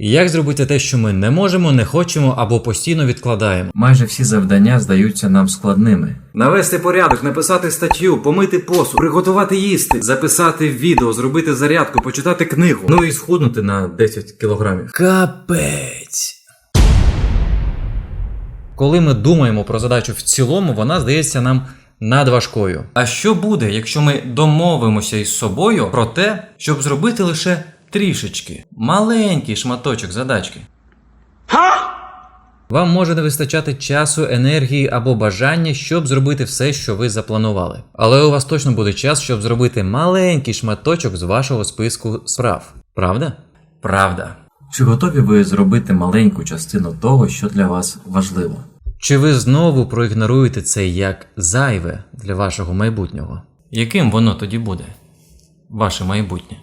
Як зробити те, що ми не можемо, не хочемо або постійно відкладаємо? Майже всі завдання здаються нам складними. Навести порядок, написати статтю, помити посуд, приготувати їсти, записати відео, зробити зарядку, почитати книгу. Ну і схуднути на 10 кілограмів. Капець. Коли ми думаємо про задачу в цілому, вона здається нам надважкою. А що буде, якщо ми домовимося із собою про те, щоб зробити лише трішечки, маленький шматочок задачки? Вам може не вистачати часу, енергії або бажання, щоб зробити все, що ви запланували. Але у вас точно буде час, щоб зробити маленький шматочок з вашого списку справ. Правда? Правда. Чи готові ви зробити маленьку частину того, що для вас важливо? Чи ви знову проігноруєте це як зайве для вашого майбутнього? Яким воно тоді буде? Ваше майбутнє?